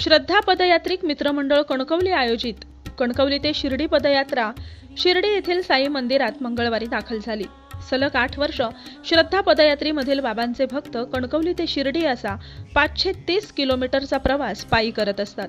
श्रद्धा पदयात्रिक मित्रमंडळ कणकवली आयोजित. कणकवली ते शिर्डी पदयात्रा शिर्डी येथील साई मंदिरात मंगळवारी दाखल झाली. सलग आठ वर्ष श्रद्धा पदयात्रेमधील बाबांचे भक्त कणकवली ते शिर्डी असा पाचशे तीस किलोमीटरचा प्रवास पायी करत असतात.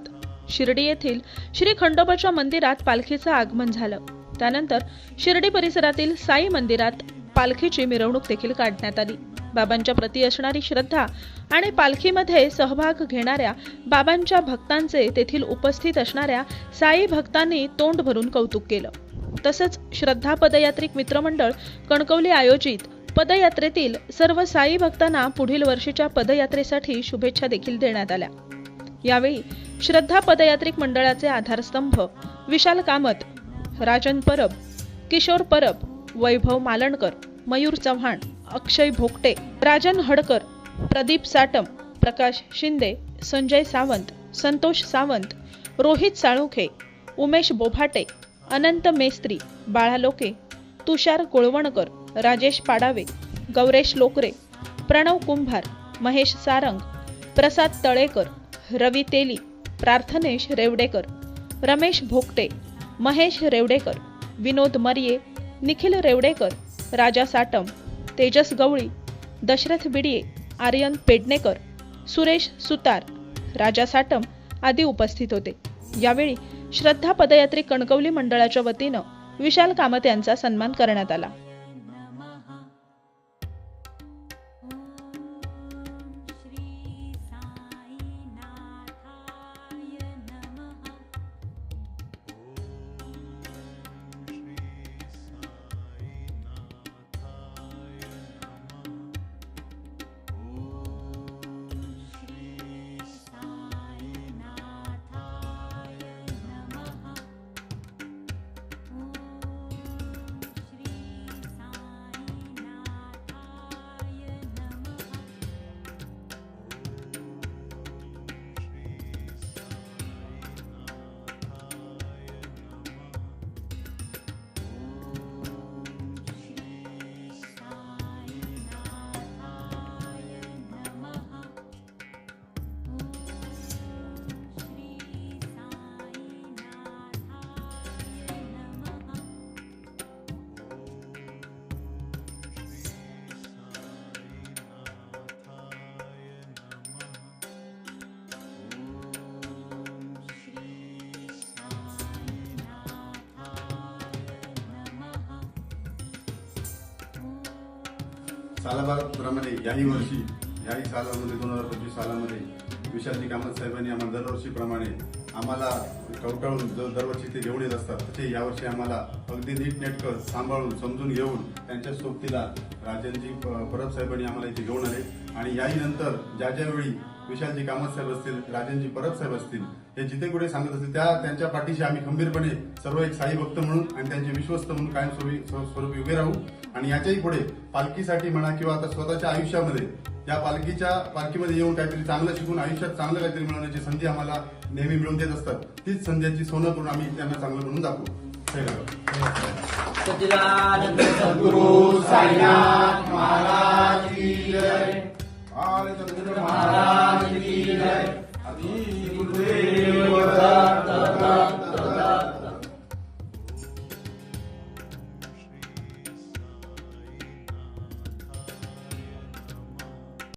शिर्डी येथील श्री खंडोबाच्या मंदिरात पालखीचं आगमन झालं. त्यानंतर शिर्डी परिसरातील साई मंदिरात पालखीची मिरवणूक देखील काढण्यात आली. बाबांच्या प्रती असणारी श्रद्धा आणि पालखीमध्ये सहभाग घेणाऱ्या बाबांच्या भक्तांचे तेथील उपस्थित असणाऱ्या साई भक्तांनी तोंड भरून कौतुक केलं. तसंच श्रद्धा पदयात्रिक मित्रमंडळ कणकवली आयोजित पदयात्रेतील सर्व साई भक्तांना पुढील वर्षीच्या पदयात्रेसाठी शुभेच्छा देखील देण्यात आल्या. यावेळी श्रद्धा पदयात्रिक मंडळाचे आधारस्तंभ विशाल कामत राजन परब किशोर परब वैभव मालणकर मयूर चव्हाण अक्षय भोगटे राजन हडकर प्रदीप साटम प्रकाश शिंदे संजय सावंत संतोष सावंत रोहित साळुखे उमेश बोभाटे अनंत मेस्त्री बाळा लोके तुषार गोळवणकर राजेश पाडावे गौरेश लोकरे प्रणव कुंभार महेश सारंग प्रसाद तळेकर रवी तेली प्रार्थनेश रेवडेकर रमेश भोगटे महेश रेवडेकर विनोद मर्ये निखिल रेवडेकर राजा साटम तेजस गवळी दशरथ बिडिये आर्यन पेडणेकर सुरेश सुतार राजा साटम आदी उपस्थित होते. यावेळी श्रद्धा पदयात्री कणकवली मंडळाच्या वतीनं विशाल कामत यांचा सन्मान करण्यात आला. सालाबाराप्रमाणे याही वर्षी याही सालामध्ये दोन हजार पंचवीस सालामध्ये विशालजी कामत साहेबांनी आम्हाला दरवर्षीप्रमाणे आम्हाला टवटाळून जो दरवर्षी ते घेऊन येत असतात तसे यावर्षी आम्हाला अगदी नीटनेटकं सांभाळून समजून घेऊन त्यांच्या सोबतीला राजनजी परब साहेबांनी आम्हाला इथे घेऊन आले. आणि याही नंतर ज्या ज्यावेळी विशालजी कामत साहेब असतील राजनजी परब साहेब असतील हे जिथे कुठे सांगत असतील त्या त्यांच्या पाठीशी आम्ही खंबीरपणे सर्व एक साई भक्त म्हणून आणि त्यांचे विश्वस्त म्हणून कायमस्वरूपी स्वरूपी उभे राहू. आणि याच्याही पुढे पालखीसाठी म्हणा किंवा आता स्वतःच्या आयुष्यामध्ये या पालखीच्या पालखीमध्ये येऊन काहीतरी चांगलं शिकून आयुष्यात चांगलं काहीतरी मिळवण्याची संधी आम्हाला नेहमी मिळवून देत असतात. तीच संधीची सोनं करून आम्ही त्यांना चांगलं म्हणून दाखवू. सद्गुरु महाराज